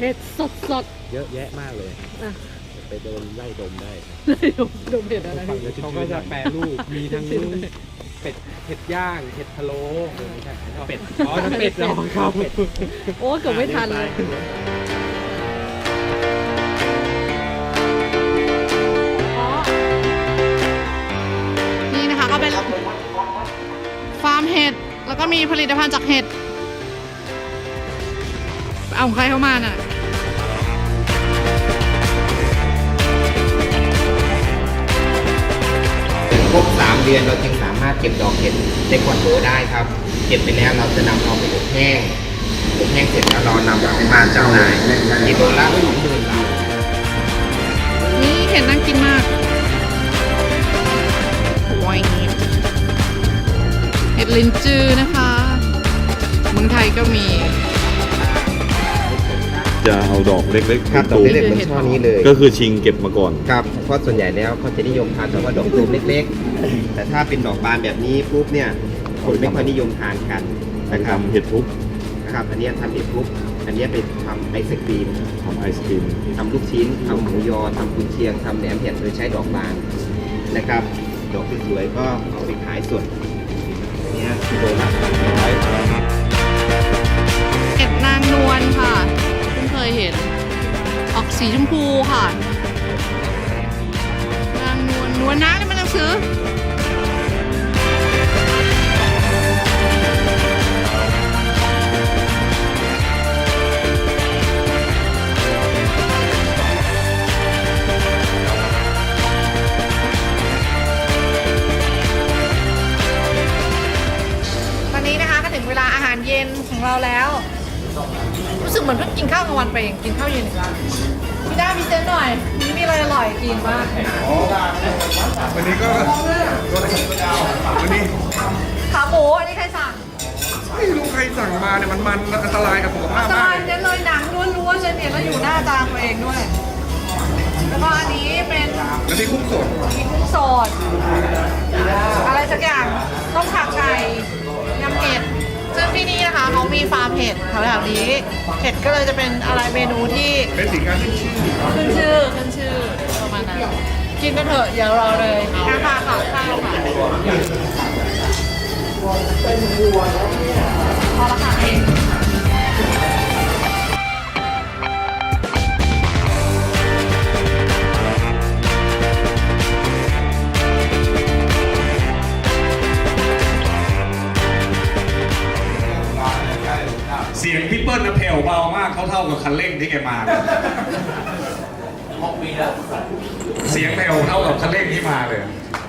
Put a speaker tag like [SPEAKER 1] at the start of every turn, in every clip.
[SPEAKER 1] เห็ด
[SPEAKER 2] สดสด
[SPEAKER 1] เยอะแยะมากเลยครับ
[SPEAKER 2] อะ
[SPEAKER 1] ไปเดินไล่ดมได้ครับ
[SPEAKER 2] เลยดมดมเห็ดอะไร
[SPEAKER 1] ฟัง
[SPEAKER 2] พี่
[SPEAKER 1] แล้วชื่น
[SPEAKER 3] เขา
[SPEAKER 1] ๆ
[SPEAKER 3] ก็จะ
[SPEAKER 1] หน่อย
[SPEAKER 3] แปรรูป มีทั้งเป็ดเห็ดย่างเห็ดพะโล้ไม่ใช่เป็ด อ๋อทั้งเป็ดเหรอครับ
[SPEAKER 2] โอ้เกือบไม่ทันเลยอ๋อนี่นะคะก็เป็นฟาร์มเห็ด แล้วก็มีผลิตภัณฑ์จากเห็ด เอาของใครเข้ามาน่ะ
[SPEAKER 4] ครบ3เดือนเราจึงสามารถเก็บดอกเห็ดในขวดโหลได้ครับ เก็บไปแล้วเราจะนำเอาไปอบแห้งอบแห้งเสร็จแล้วเรานำไปมาจำหน่ายกิโลละสองหมื่นบาท
[SPEAKER 2] นี่เห็นน่ากินมากโอ้ยเห็ดลินจือนะคะ เมืองไทยก็มี
[SPEAKER 5] จะเอาดอกเล็กๆ
[SPEAKER 4] ครับดอก
[SPEAKER 5] ตูม
[SPEAKER 4] เล็กๆเหมือนช่อนี้เลย
[SPEAKER 5] ก็คือชิงเก็บมาก่อน
[SPEAKER 4] ครับเพราะส่วนใหญ่แล้วเขาจะนิยมทานแต่ว่าดอกตูมเล็ก ๆ แต่ถ้าเป็นดอกบานแบบนี้ปุ๊บเนี่ยคนไม่ค่อยนิยมทานกันนะครับ
[SPEAKER 5] ทำเห็ดทุบ
[SPEAKER 4] นะครับอันเนี้ยทำเห็ดปุ๊บอันเนี้ยไปทำไอศกรีม
[SPEAKER 5] ทำไอศครีม
[SPEAKER 4] ทำลูกชิ้นทำหมูยอทำกุนเชียงทำแหนมเห็ดโดยใช้ดอกบานนะครับดอกสวยๆก็เอาไปขายสดอันเนี้ยกิโลละสองร้อย
[SPEAKER 2] ของเราแล้ว รู้สึกเหมือนเพิ่งกินข้าวกลางวันไปเองกินข้าวเย็นอีกแล้วพี่ด้าพี่เซนหน่อยวันนี้มีอะไรอร่อยกินบ้าง
[SPEAKER 6] วันนี้ก็วันนี้
[SPEAKER 2] ขาหมูอันนี้ใครสั่ง
[SPEAKER 6] ไม่รู้ใครสั่งมาเนี่ยมันมันอันตรายกับสุขภาพ
[SPEAKER 2] ส
[SPEAKER 6] มา
[SPEAKER 2] บากยเซนเลยหนังล้วนๆเซนเห็นแล้วอยู่หน้าตาตัวเองด้วย แล้วก็อันนี้เป็น
[SPEAKER 6] แล้วที่คุ้มสด
[SPEAKER 2] มีกุ้งสดอะไรสักอย่างต้มขาไก่ยำเห็ดซึ่ง ที่นี่นะคะเขามีฟาร์มเห็ดแถวๆนี้ เห็ดก็เลยจะเป็นอะไรเมนูที่
[SPEAKER 6] เป็นสินค้าที่ชื่อ
[SPEAKER 2] ขึ้นชื่อขึ้นชื่อประมาณนั้นกินกันเถอะอย่ารอเลยราคาค่ะข้าวค่ะพอละ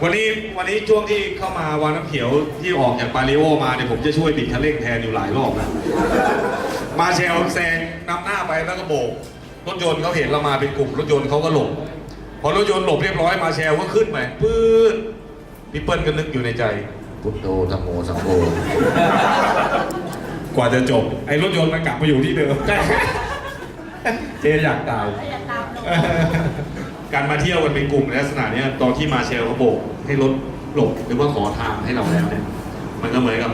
[SPEAKER 7] วันนี้วันนี้ช่วงที่เข้ามาวางน้ำเขียวที่ออกจากปาริโอมาเนี่ยผมจะช่วยบิดคันเร่งแทนอยู่หลายรอบนะมาเชลแซงนำหน้าไปแล้วก็โบกรถยนต์เขาเห็นเรามาเป็นกลุ่มรถยนต์เขาก็หลบพอรถยนต์หลบเรียบร้อยมาเชลก็ขึ้นไปปื๊ดพี่เปิ้ลก็นึกอยู่ในใจพุทโธธรรมโมสังโฆกว่าจะจบ ไอ้รถยนต์มันกลับมาอยู่ที่เดิมเจอยากตาย การมาเที่ยวกันเป็นกลุ่มในลักษณะเนี้ยตอนที่มาเชลเขาโบกให้รถหลบหรือว่าขอทางให้เราแล้วเนี่ยมันก็เหมือนกับ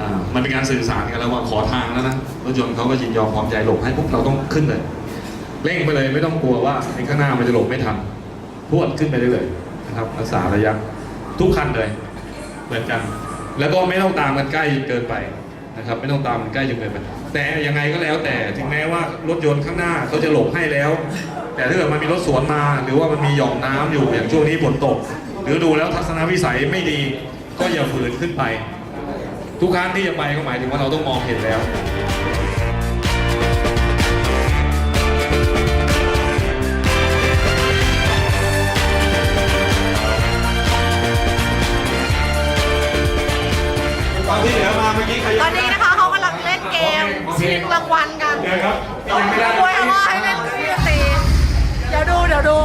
[SPEAKER 7] อ่ามันเป็นการสื่อสารกันแล้วว่าขอทางแล้วนะรถยนต์เขาก็ยินยอมพร้อมใจหลบให้ปุ๊บเราต้องขึ้นเลยเร่งไปเลยไม่ต้องกลัวว่าไอ้ข้างหน้ามันจะหลบไม่ทันพรวดขึ้นไปได้เลยนะครับรักษาระยะทุกคันเลยเหมือนกัน แล้วก็ไม่ต้องตามกันใกล้เกินไป นะครับไม่ต้องตามมันใกล้จนเกินไปแต่ยังไงก็แล้วแต่ถึงแม้ว่ารถยนต์ข้างหน้าเขาจะหลบให้แล้ว แต่ถ้าเกิดมันมีรถสวนมา หรือว่ามันมีหย่อมน้ำอยู่อย่างช่วงนี้ฝนตก หรือดูแล้วทัศนวิสัยไม่ดีก็อย่าฝืนขึ้นไป ทุกครั้งที่จะไปก็หมายถึงว่าเราต้องมองเห็นแล้ว ตอน
[SPEAKER 2] นี้นะคะเขากำลังเล่นเกมชิงรางวัลกัน
[SPEAKER 7] เดี๋ยวครับยังไม่ได้
[SPEAKER 2] ด้วยว่าให้เล่นเครื่องดนตรีเดี๋ยวดูเดี๋ยวดู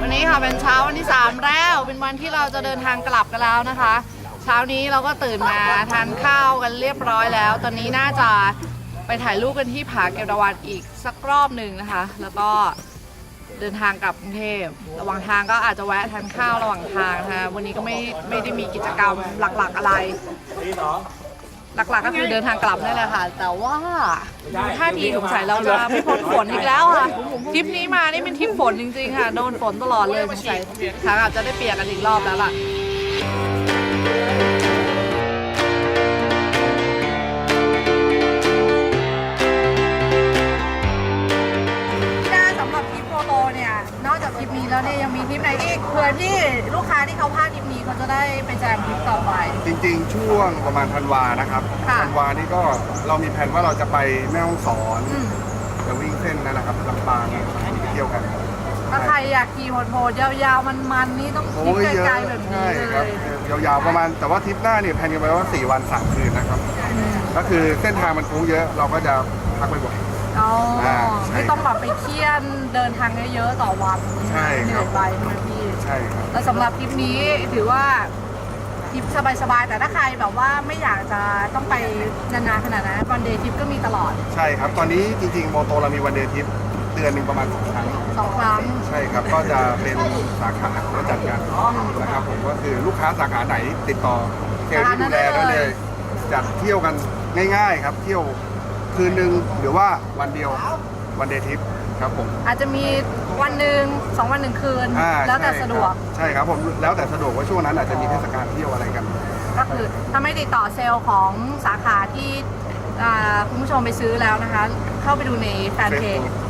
[SPEAKER 2] วันนี้ค่ะเป็นเช้าวันที่ 3 แล้ว เป็นวันที่เราจะเดินทางกลับกันแล้วนะคะ เช้านี้เราก็ตื่นมาทานข้าวกันเรียบร้อยแล้ว ตอนนี้น่าจะไปถ่ายรูปกันที่ผาเก็บตะวันอีกสักรอบหนึ่งนะคะ แล้วก็เดินทางกลับกรุงเทพระหว่างทางก็อาจจะแวะทานข้าวระหว่างทางนะคะวันนี้ก็ไม่ไม่ได้มีกิจกรรมหลักๆอะไร หลักๆก็คือเดินทางกลับนี่แหละค่ะ แต่ว่าท่าทีสงสัยเราจะไม่พ้นฝนอีกแล้วค่ะทริปนี้มานี่เป็นทริปฝนจริงๆค่ะโดนฝนตลอดเลยสงสัยทางอาจจะได้เปียกกันอีกรอบแล้วล่ะ พี่ด้าสำหรับทริปโปโลเนี่ย นอกจากทริปนี้แล้วเนี่ยยังมีทริปไหนอีกเผื่อที่ลูกค้าที่เขาพลาดทริปนี้เขาจะได้ไปแจมทริปต่อไป
[SPEAKER 6] จริงๆ ช่วงประมาณธันวานะครับ
[SPEAKER 2] ค่ะ
[SPEAKER 6] ธันวานี่ก็เรามีแผนว่าเราจะไปแม่ฮ่องสอน
[SPEAKER 2] อืม
[SPEAKER 6] จะวิ่งเส้นนั่นนะครับลำปางนะครับไปเที่ยวกัน
[SPEAKER 2] ถ้าใครอยากขี่โหดๆยาวๆมันๆนี่ต้องทริ
[SPEAKER 6] โอ้
[SPEAKER 2] ป
[SPEAKER 6] ยเยอะ
[SPEAKER 2] ไกลๆแบบนี้
[SPEAKER 6] ใช่
[SPEAKER 2] เล
[SPEAKER 6] ครับ
[SPEAKER 2] ย
[SPEAKER 6] ยาวๆประมาณแต่ว่าทริปหน้าเนี่ยแผนกันไว้ว่า 4 วัน3คืนนะครับ ก็คือเส้นทางมันโค้งเยอะเราก็จะพักไปบ่อย
[SPEAKER 2] อ๋อ
[SPEAKER 6] อ่าใช่
[SPEAKER 2] ไม่ต้องแบบไปเคี่ยนเดินทางเยอะๆต่อวัน
[SPEAKER 6] ใช่
[SPEAKER 2] เห
[SPEAKER 6] ครั
[SPEAKER 2] นื่อบยไปใช่ไหมพี่
[SPEAKER 6] ใช่ครับ
[SPEAKER 2] แล้วสำหรับทริปนี้ถือว่าทริปสบายๆ แต่ถ้าใครแบบว่าไม่อยากจะต้องไปนานๆขนาดนั้นวันเดย์ทริปก็มีตลอด
[SPEAKER 6] ใช่ครับ ตอนนี้จริงๆโมโตเรามีวันเดย์ทริปเดือนหนึ่งประมาณสองครั้ง
[SPEAKER 2] สองครั้ง
[SPEAKER 6] ใช่ครับ ก็จะเป็นสาขาที่จัดกันนะครับผมก็คือลูกค้าสาขาไหนติดต่อเซลล์ที่ดูแลได้เลยจัดเที่ยวกันง่ายๆครับ เที่ยวคืนหนึ่งหรือว่าวันเดียววันเดย์ทริปครับผม
[SPEAKER 2] อาจจะมีวันหนึ่งสองวันหนึ่งคืน
[SPEAKER 6] อ่า
[SPEAKER 2] แล้วแต่
[SPEAKER 6] ใช่
[SPEAKER 2] สะดวก
[SPEAKER 6] ครับใช่ครับผมแล้วแต่สะดวกว่าช่วงนั้นอาจจะมีเทศกาลเที่ยวอะไรกัน
[SPEAKER 2] ก็คือถ้าไม่ติดต่อเซลล์ของสาขาที่อ่าคุณผู้ชมไปซื้อแล้วนะคะ เข้าไปดูในแฟนเพจ
[SPEAKER 6] ใช่ครับ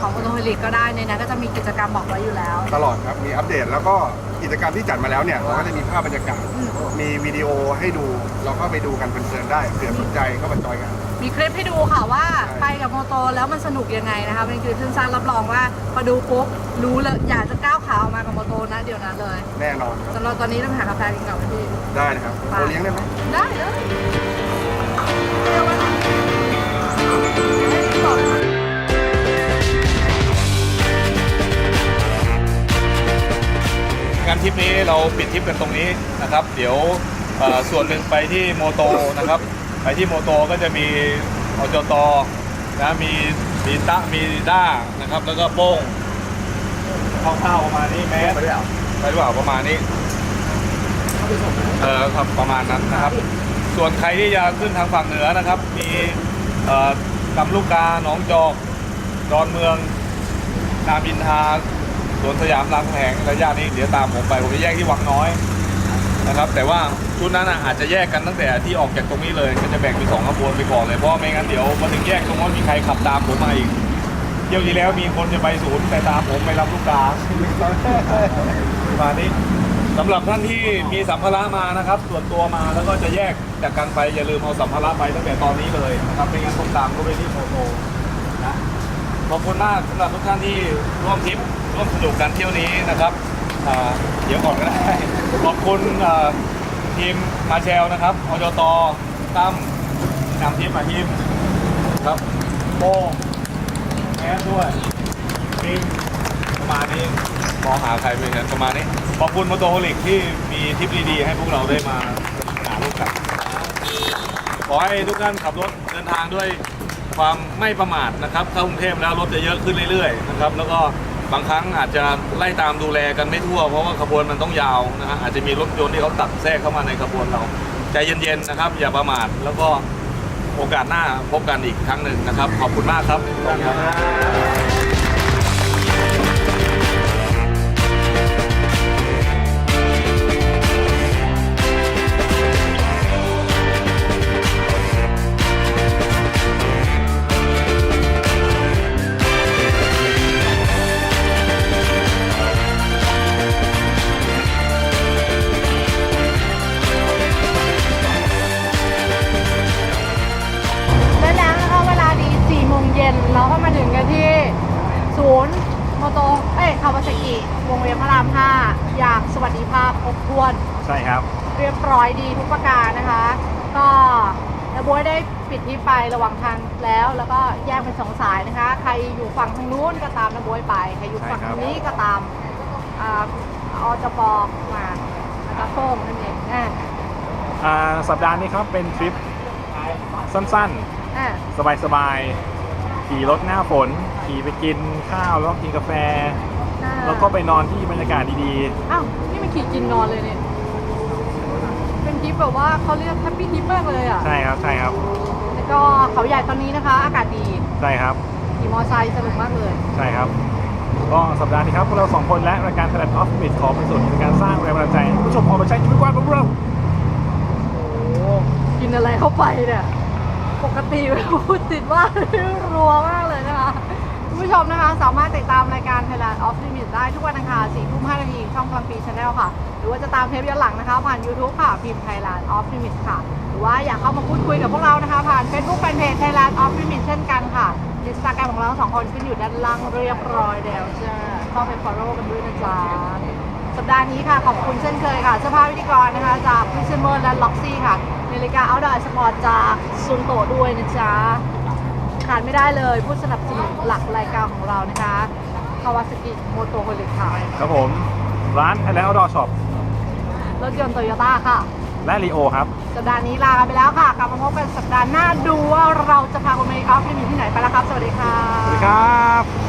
[SPEAKER 2] ของโอโตเฮลิกก็ได้ในนั้นก็จะมีกิจกรรมบอกไว้อยู่แล้ว
[SPEAKER 6] ตลอดครับ มีอัปเดตแล้วก็กิจกรรมที่จัดมาแล้วเนี่ยเราก็จะมีภาพบรรยากาศ
[SPEAKER 2] อืม
[SPEAKER 6] มีวิดีโอให้ดู เราก็ไปดูกันเพลินๆได้เผื่อสนใจก็มาจอยกัน
[SPEAKER 2] มีคลิปให้ดูค่ะว่า
[SPEAKER 6] ใช่
[SPEAKER 2] ไปกับโมโตแล้วมันสนุกยังไงนะคะเป็นคลิปสั้นๆรับรองว่าพอดูปุ๊บรู้เลยอยากจะก้าวขาออกมากับโมโตนะเดี๋ยวนั้นเลย
[SPEAKER 6] แน่นอนครับ
[SPEAKER 2] สำหรับตอนนี้ต้องหากาแฟกินกับพี่
[SPEAKER 6] ได้นะครับ
[SPEAKER 2] ไป
[SPEAKER 6] โอเลี้ยงได้ไหม
[SPEAKER 2] ได้เลย
[SPEAKER 7] งานทริปนี้เราปิดทริปกันตรงนี้นะครับ เดี๋ยวส่วนหนึ่งไปที่โมโตนะครับ ไปที่โมโตก็จะมีอจตนะมีมีตะมีด้านะครับ แล้วก็โป้งคร่าวๆประมาณนี้แมสไปหรือเปล่าไปหรือเปล่าประมาณนี้เออครับประมาณนั้นนะครับ ส่วนใครที่จะขึ้นทางฝั่งเหนือนะครับ มีลำลูกกาหนองจอกดอนเมืองรามอินทา สวนสยามรามแหงระยะนี้เดี๋ยวตามผมไปผมจะแยกที่วังน้อยนะครับ แต่ว่าชุดนั้นอาจจะแยกกันตั้งแต่ที่ออกจากตรงนี้เลยก็จะแบ่งเป็นสองขบวนไปก่อนเลยเพราะไม่งั้นเดี๋ยวมาถึงแยกตรงนั้นมีใครขับตามผมมาอีกเที่ยวที่แล้วมีคนจะไปศูนย์แต่ตามผมไปรับลูกกาประมาณนี้สำหรับท่านที่มีสัมภาระมานะครับ ส่วนตัวมาแล้วก็จะแยกจากกันไปอย่าลืมเอาสัมภาระไปตั้งแต่ตอนนี้เลยนะครับไม่งั้นต้องตามก็ไปที่โมโตนะขอบคุณมากสำหรับทุกท่านที่ร่วมทริป ร่วมสนุกกันเที่ยวนี้นะครับอ่าเดี๋ยวก่อนก็ได้ขอบคุณอ่าทีมมาแชลนะครับอจตตั้มนำทีมมาทีมครับโป้งแอดด้วยทีมประมาณนี้มองหาใครไปกันประมาณนี้ ขอบคุณมอโตโฮลิกที่มีทริปดีๆให้พวกเราได้มาหาลูกกันขอให้ทุกท่านขับรถเดินทางด้วยความไม่ประมาทนะครับเข้ากรุงเทพแล้วรถจะเยอะขึ้นเรื่อยๆนะครับ แล้วก็ บางครั้งอาจจะไล่ตามดูแลกันไม่ทั่ว เพราะว่าขบวนมันต้องยาวนะฮะอาจจะมีรถยนต์ที่เขาตัดแทรกเข้ามาในขบวนเรา ใจเย็นๆนะครับ อย่าประมาทแล้วก็โอกาสหน้าพบกันอีกครั้งหนึ่งนะครับ ขอบคุณมากครับขอบคุณครับ
[SPEAKER 2] ศูนย์โมโตเอ้ยคาวาซากิวงเวียนพระราม5อย่างสวัสดิภาพครบถ้วน
[SPEAKER 7] ใช่ครับ
[SPEAKER 2] เรียบร้อยดีทุกประการนะคะ ก็นาบวยได้ปิดที่ไประหว่างทางแล้ว แล้วก็แยกเป็นสองสายนะคะ ใครอยู่ฝั่งทางนู้นก็ตามนาบวยไป ใครอยู่ฝั่งทางนี้ก็ตามอ่าอจปมาแล้วก็โป้งนั่นเองนะ
[SPEAKER 8] อ่าสัปดาห์นี้ครับเป็นทริปสั้น
[SPEAKER 2] อะ
[SPEAKER 8] ๆสบายๆ ขี่รถหน้าฝน ขี่ไปกินข้าวแล้วก็กินกาแฟ แล้วก็ไปนอนที่บรรยากาศดี
[SPEAKER 2] อ้าวนี่มันขี่กินนอนเลยเนี่ย เป็นทริปแบบว่าเขาเรียกแฮปปี้ทริปมากเลยอะ
[SPEAKER 8] ๆ ใช่ครับใช่ครับ
[SPEAKER 2] แล้วก็เขาใหญ่ตอนนี้นะคะ อากาศดี
[SPEAKER 8] ใช่ครับ
[SPEAKER 2] ขี่มอไซค์สนุกมากเลย
[SPEAKER 8] ใช่ครับ ก็สัปดาห์นี้ครับพวกเราสองคนและรายการ Thailand Off Limits ขอเป็นส่วนหนึ่งในการสร้างแรงบันดาลใจให้ผู้ชมออกมาใช้ชีวิตวันของเรา
[SPEAKER 2] โอ้กินอะไรเข้าไปเนี่ย ปกติพูดติดว่ารัวมากเลยนะคะคุณผู้ชมนะคะ สามารถติดตามรายการ Thailand Off Limit ได้ทุกวันอังคาร4ทุ่ม5นาทีช่องพลังปีชาแนลค่ะ หรือว่าจะตามเทปย้อนหลังนะคะ ผ่าน YouTube ค่ะ พิมพ์ Thailand Off Limit ค่ะ หรือว่าอยากเข้ามาพูดคุยกับพวกเรานะคะ ผ่าน Facebook Fanpage Thailand Off Limit เช่นกันค่ะอินสตาแกรมของเราสองคนขึ้นอยู่ด้านล่างเรียบร้อยแล้วจ้าเข้าไป follow กันด้วยนะจ๊ะสัปดาห์นี้ค่ะขอบคุณเช่นเคยค่ะเสื้อผ้าพิธีกรนะคะจาก p r i s m e r และ Loxy ค่ะ นาฬิกา Outdoor Sport จากซุนโตะด้วยนะจ๊ะขาดไม่ได้เลยผู้สนับสนุนหลักรายการของเรานะคะคาวาสกิโมโตโฮลิค่ะ
[SPEAKER 8] ครับผมร้าน Thailand Outdoor Shop
[SPEAKER 2] รถยนต์โตโยต้าค่ะ
[SPEAKER 8] และรีโอครับ
[SPEAKER 2] สัปดาห์นี้ลากันไปแล้วค่ะ กลับมาพบกันสัปดาห์หน้าดูว่าเราจะพาคุณไปออฟที่มีที่ไหนไปแล้วครับ สวัสดีค่ะ
[SPEAKER 8] สวัสดีครับ